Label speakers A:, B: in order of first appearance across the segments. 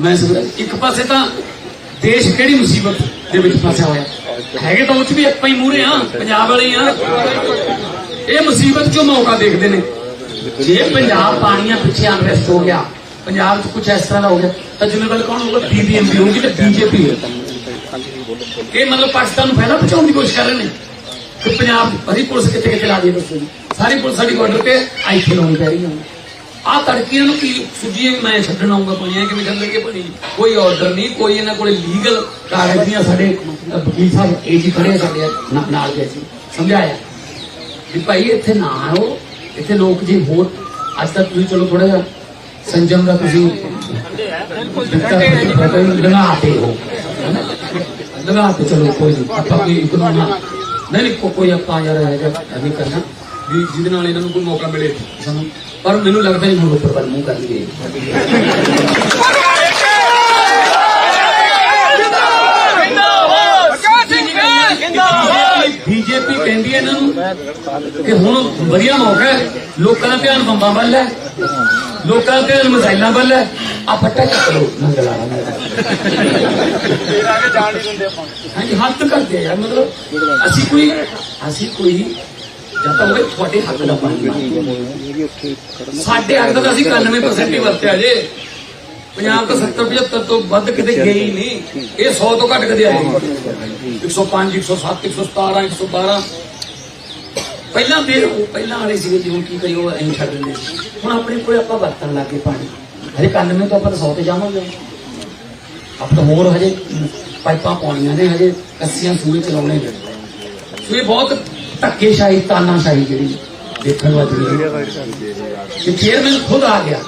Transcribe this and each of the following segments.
A: ਮੈਂ ਇੱਕ ਪਾਸੇ ਤਾਂ ਦੇਸ਼ ਕਿਹੜੀ ਮੁਸੀਬਤ ਦੇ ਵਿੱਚ ਫਸਿਆ ਹੋਇਆ? ਹੈਗੇ ਤਾਂ ਉਹ ਵੀ ਆਪਾਂ ਹੀ ਮੂਰੇ ਆ ਪੰਜਾਬ ਵਾਲੇ ਆ ਇਹ ਮੁਸੀਬਤ ਚੋਂ ਮੌਕਾ ਦੇਖਦੇ ਨੇ? ਜੇ ਪੰਜਾਬ ਪਾਣੀਆਂ ਪਿੱਛੇ ਅਨਰੈਸਟ ਹੋ ਗਿਆ, ਪੰਜਾਬ 'ਚ ਕੁਝ ਇਸ ਤਰ੍ਹਾਂ ਦਾ ਹੋ ਗਿਆ, ਤਾਂ ਜ਼ਿੰਮੇਵਾਰ ਕੌਣ ਹੋਊਗਾ? ਬੀਬੀਐਮਪੀ ਹੋਊਗੀ ਤੇ ਬੀਜੇਪੀ ਇਹ ਮਤਲਬ ਪਾਕਿਸਤਾਨ ਨੂੰ ਪਹਿਲਾਂ ਪਹੁੰਚਾਉਣ ਦੀ ਕੋਸ਼ਿਸ਼ ਕਰ ਰਹੇ ਨੇ? ਕਿ ਪੰਜਾਬ ਭਰੀ ਪੁਲਿਸ ਕਿੱਥੇ ਕਿੱਥੇ ਲਾ ਦਈਏ ਦੱਸੋ ਜੀ? ਸਾਰੀ ਪੁਲਿਸ ਸਾਡੀ ਬਾਰਡਰ ਤੇ ਆਈਥੇ ਲਾਉਣੀ ਪੈ ਰਹੀ ਹੈ। ਆ ਤੜਕੀ ਨੂੰ ਕੀ ਸੁਝੀ ਮੈਂ ਛੱਡਣ ਆਉਂਗਾ ਪਾਣੀਆਂ ਕਿਵੇਂ ਚੱਲਣਗੇ ਪਾਣੀ ਕੋਈ ਆਰਡਰ ਨਹੀਂ, ਕੋਈ ਇਹਨਾਂ ਕੋਲੇ ਲੀਗਲ ਕਾਗਜ਼ ਸਾਡੇ। ਵਕੀਲ ਸਾਹਿਬ, ਇਹ ਖੜੇ ਸਾਡੇ ਨਾਲ ਦੇ ਅਸੀਂ। ਸਮਝਾਇਆ? ਵੀ ਭਾਈ, ਇੱਥੇ ਨਾ ਆਓ। ਇੱਥੇ ਲੋਕ ਜੀ ਹੋਰ, ਅੱਜ ਤੱਕ ਤੁਸੀਂ ਚਲੋ ਥੋੜਾ ਜਿਹਾ ਸੰਜਮ ਦਾ ਤੁਸੀਂ ਲਗਾਤੇ ਹੋ। ਲਗਾਤੇ ਚਲੋ, ਕੋਈ ਨਹੀਂ ਆਪਾਂ ਕੋਈ ਇਕਨੋਮੀ ਨਹੀਂ ਕੋਈ ਆਪਾਂ ਯਾਰ ਹੈਗਾ ਨਹੀਂ ਕਰਨਾ। ਵੀ ਜਿਹਦੇ ਨਾਲ ਇਹਨਾਂ ਨੂੰ ਕੋਈ ਮੌਕਾ ਮਿਲੇ ਸਾਨੂੰ। ਪਰ ਮੈਨੂੰ ਲੱਗਦਾ ਨਹੀਂ ਹੁਣ ਉੱਪਰ ਵੱਲ ਮੂੰਹ ਕਰਨਗੇ ਬੀਜੇਪੀ ਕਹਿੰਦੀ ਹੈ ਇਹਨਾਂ ਨੂੰ ਕਿ ਹੁਣ ਵਧੀਆ ਮੌਕਾ ਹੈ ਲੋਕਾਂ ਦਾ ਧਿਆਨ ਬੰਬਾਂ ਵੱਲ ਹੈ ਲੋਕਾਂ ਦਾ ਧਿਆਨ ਮਿਸਾਈਲਾਂ ਵੱਲ ਹੈ ਆ ਫੱਟਾ ਚੱਕ ਲੋ ਨੰਗਲਾ ਹਾਂਜੀ ਹੱਥ ਕਰਦੇ ਆ ਯਾਰ ਮਤਲਬ ਅਸੀਂ ਕੋਈ ਅਸੀਂ ਕੋਈ ਜਦ ਤੱਕ ਹੋਵੇ ਤੁਹਾਡੇ ਹੱਕ ਦਾ ਪਾਣੀ ਸਾਡੇ ਹੱਕ ਦਾ ਅਸੀਂ 91% ਹੀ ਵਰਤਿਆ ਜੇ। ਪੰਜਾਬ ਤਾਂ 70 75 ਤੋਂ ਵੱਧ ਕਿਤੇ ਗਏ ਨਹੀਂ। ਇਹ 100 ਤੋਂ ਘੱਟ ਕਦੇ ਆਏ 105 107 117 112 ਪਹਿਲਾਂ ਦੇ ਉਹ ਪਹਿਲਾਂ ਵਾਲੇ ਸੀਗੇ ਜਿਉਂ ਕੀ ਕਰੀ ਉਹ ਐਂ ਛੱਡ ਦਿੰਦੇ ਹੁਣ ਆਪਣੇ ਕੋਲ ਆਪਾਂ ਵਰਤਣ ਲੱਗੇ ਪਾਣੀ। ਹਜੇ 91 ਤੋਂ ਆਪਾਂ ਤਾਂ 100 ਤੇ ਜਾਵਾਂਗੇ। ਆਪ ਹੋਰ ਹਜੇ ਪਾਈਪਾਂ ਪਾਉਣੀਆਂ ਨੇ, ਹਜੇ ਕੱਸੀਆਂ ਸੂਏ ਚਲਾਉਣੇ ਨੇ। ਸੋ ਇਹ ਬਹੁਤ ਧੱਕੇਸ਼ਾਹੀ ਤਾਨਾਸ਼ਾਹੀ ਜਿਹੜੀ ਦੇਖਣ ਵਾਲੀ ਹੈ। ਕਿ ਚੇਅਰਮੈਨ ਖੁਦ ਆ ਗਿਆ।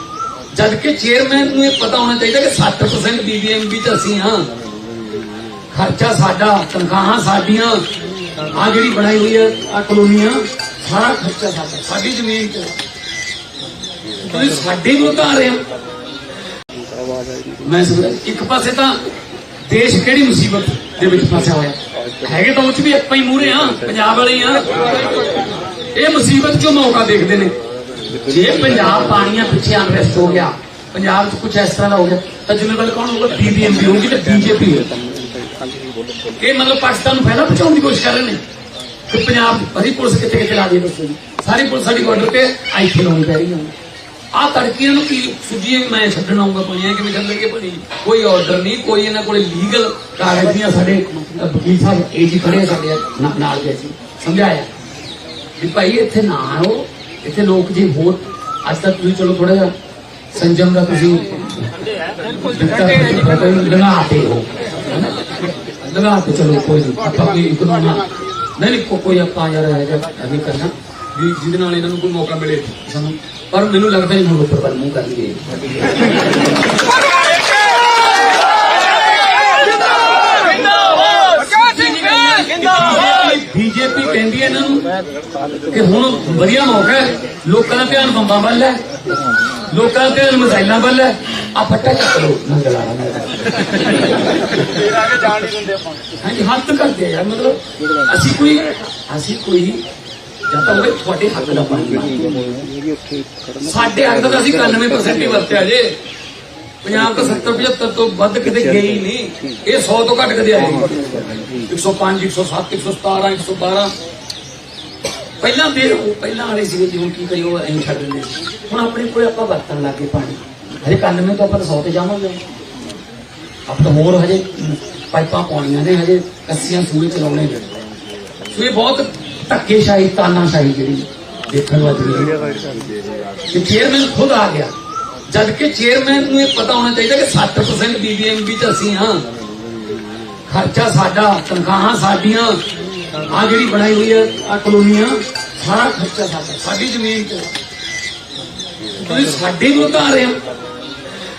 A: ਜਦ ਕਿ ਚੇਅਰਮੈਨ ਨੂੰ ਇਹ ਪਤਾ ਹੋਣਾ ਚਾਹੀਦਾ ਕਿ 60% ਬੀਬੀਐਮਬੀ ਚ ਅਸੀਂ ਹਾਂ। ਖਰਚਾ ਸਾਡਾ, ਤਨਖਾਹਾਂ ਸਾਡੀਆਂ ਆ ਜਿਹੜੀ ਬਣਾਈ ਹੋਈ ਹੈ ਆ ਕਲੋਨੀਆਂ ਸਾਰਾ ਖਰਚਾ ਸਾਡਾ, ਸਾਡੀ ਜ਼ਮੀਨ ਤੇ। ਤੁਸੀਂ ਸਾਡੇ ਨੂੰ ਆ ਰਹੇ ਹੋ। ਮੈਂ ਸਮਝਦਾ ਇੱਕ ਪਾਸੇ ਤਾਂ ਦੇਸ਼ ਕਿਹੜੀ ਮੁਸੀਬਤ ਦੇ ਵਿੱਚ ਫਸਿਆ ਹੋਇਆ ਹੈਗੇ ਤਾਂ ਉਹ ਵੀ ਆਪਾਂ ਹੀ ਮੂਰੇ ਆ, ਪੰਜਾਬ ਵਾਲੇ ਹੀ ਆ। ਇਹ ਮੁਸੀਬਤ ਚੋਂ ਮੌਕਾ ਦੇਖਦੇ ਨੇ। ਜੇ ਪੰਜਾਬ ਪਾਣੀਆਂ ਪਿੱਛੇ ਅਨਰੈਸਟ ਹੋ ਗਿਆ, ਪੰਜਾਬ 'ਚ ਕੁਝ ਇਸ ਤਰ੍ਹਾਂ ਦਾ ਹੋ ਗਿਆ, ਤਾਂ ਜ਼ਿੰਮੇਵਾਰ ਕੌਣ ਹੋਊਗਾ? ਬੀਬੀਐਮਪੀ ਹੋਊਗੀ ਤੇ ਬੀਜੇਪੀ ਇਹ ਮਤਲਬ ਪਾਕਿਸਤਾਨ ਨੂੰ ਪਹਿਲਾਂ ਪਹੁੰਚਾਉਣ ਦੀ ਕੋਸ਼ਿਸ਼ ਕਰ ਰਹੇ ਨੇ। ਕਿ ਪੰਜਾਬ ਭਰੀ ਪੁਲਿਸ ਕਿੱਥੇ ਕਿੱਥੇ ਲਾ ਦੀ ਦੱਸੋ ਜੀ। ਸਾਰੀ ਪੁਲਿਸ ਸਾਡੀ ਬਾਰਡਰ ਤੇ ਆਈ ਲਾਉਣੀ ਪੈ ਰਹੀ ਹੈ। ਆ ਤੜਕੀ ਨੂੰ ਕੀ ਸੁਝੀ ਮੈਂ ਛੱਡਣ ਆਉਂਗਾ ਪਾਣੀਆਂ ਕਿਵੇਂ ਚੱਲਣਗੇ ਪਾਣੀ ਕੋਈ ਆਰਡਰ ਨਹੀਂ, ਕੋਈ ਇਹਨਾਂ ਕੋਲੇ ਲੀਗਲ ਕਾਗਜ਼ ਸਾਡੇ ਵਕੀਲ ਸਾਹਿਬ ਇਹ ਖੜੇ ਸਾਡੇ ਨਾਲ ਦੇ ਅਸੀਂ, ਸਮਝਾਇਆ। ਵੀ ਭਾਈ ਇੱਥੇ ਨਾ ਆਓ, ਇੱਥੇ ਲੋਕ ਜੀ ਹੋਰ, ਅੱਜ ਤੱਕ ਤੁਸੀਂ ਚਲੋ ਥੋੜਾ ਜਿਹਾ ਸੰਜਮ ਦਾ ਤੁਸੀਂ ਲਗਾਤੇ ਹੋ। ਲਗਾਤੇ ਚਲੋ, ਕੋਈ ਨਹੀਂ, ਆਪਾਂ ਕੋਈ ਇਕਨੋਮੀ ਨਹੀਂ ਕੋਈ ਆਪਾਂ ਯਾਰ ਹੈਗਾ ਨਹੀਂ ਕਰਨਾ। ਵੀ ਜਿਹਦੇ ਨਾਲ ਇਹਨਾਂ ਨੂੰ ਕੋਈ ਮੌਕਾ ਮਿਲੇ ਸਾਨੂੰ। ਪਰ ਮੈਨੂੰ ਲੱਗਦਾ ਨਹੀਂ ਹੁਣ ਉੱਪਰ ਵੱਲ ਮੂੰਹ ਕਰਨਗੇ ਬੀਜੇਪੀ ਕਹਿੰਦੀ ਹੈ ਇਹਨਾਂ ਨੂੰ ਕਿ ਹੁਣ ਵਧੀਆ ਮੌਕਾ ਹੈ ਲੋਕਾਂ ਦਾ ਧਿਆਨ ਬੰਬਾਂ ਵੱਲ ਹੈ ਲੋਕਾਂ ਦਾ ਧਿਆਨ ਮਿਸਾਈਲਾਂ ਵੱਲ ਹੈ ਆ ਫੱਟਾ ਚੱਕ ਲੋ ਨੰਗਲਾ ਹਾਂਜੀ ਹੱਥ ਕਰਦੇ ਆ ਯਾਰ ਮਤਲਬ ਅਸੀਂ ਕੋਈ ਅਸੀਂ ਕੋਈ ਜਦ ਤੱਕ ਹੋਵੇ ਤੁਹਾਡੇ ਹੱਕ ਦਾ ਪਾਣੀ ਸਾਡੇ ਹੱਕ ਦਾ ਅਸੀਂ 91% ਹੀ ਵਰਤਿਆ ਜੇ। ਪੰਜਾਬ ਤਾਂ 70 75 ਤੋਂ ਵੱਧ ਕਿਤੇ ਗਏ ਨਹੀਂ। ਇਹ 100 ਤੋਂ ਘੱਟ ਕਦੇ ਆਏ 105 107 117 112 ਪਹਿਲਾਂ ਦੇ ਉਹ ਪਹਿਲਾਂ ਵਾਲੇ ਸੀਗੇ ਜਿਉਂ ਕੀ ਕਰੀ ਉਹ ਐਂ ਛੱਡ ਦਿੰਦੇ ਹੁਣ ਆਪਣੇ ਕੋਲ ਆਪਾਂ ਵਰਤਣ ਲੱਗੇ ਪਾਣੀ। ਹਜੇ 91 ਤੋਂ ਆਪਾਂ ਤਾਂ 100 ਤੇ ਜਾਵਾਂਗੇ। ਆਪ ਤਾਂ ਹੋਰ ਹਜੇ ਪਾਈਪਾਂ ਪਾਉਣੀਆਂ ਨੇ, ਹਜੇ ਕੱਸੀਆਂ ਸੂਏ ਚਲਾਉਣੇ ਨੇ। ਸੋ ਬਹੁਤ ਧੱਕੇਸ਼ਾਹੀ, ਤਾਨਾਸ਼ਾਹੀ ਜਿਹੜੀ ਦੇਖਣ ਵਾਲੀ ਹੈ ਕਿ ਚੇਅਰਮੈਨ ਖੁਦ ਆ ਗਿਆ। ਜਦ ਕਿ ਚੇਅਰਮੈਨ ਨੂੰ ਇਹ ਪਤਾ ਹੋਣਾ ਚਾਹੀਦਾ ਕਿ 60% ਬੀਬੀਐਮਬੀ ਚ ਅਸੀਂ ਹਾਂ। ਖਰਚਾ ਸਾਡਾ, ਤਨਖਾਹਾਂ ਸਾਡੀਆਂ, ਆ ਜਿਹੜੀ ਬਣਾਈ ਹੋਈ ਹੈ ਆ ਕਲੋਨੀਆਂ, ਸਾਰਾ ਖਰਚਾ ਸਾਡਾ, ਸਾਡੀ ਜ਼ਮੀਨ ਤੇ। ਤੁਸੀਂ ਸਾਡੇ ਵਿਰੁੱਧ ਆ ਰਹੇ ਹੋ।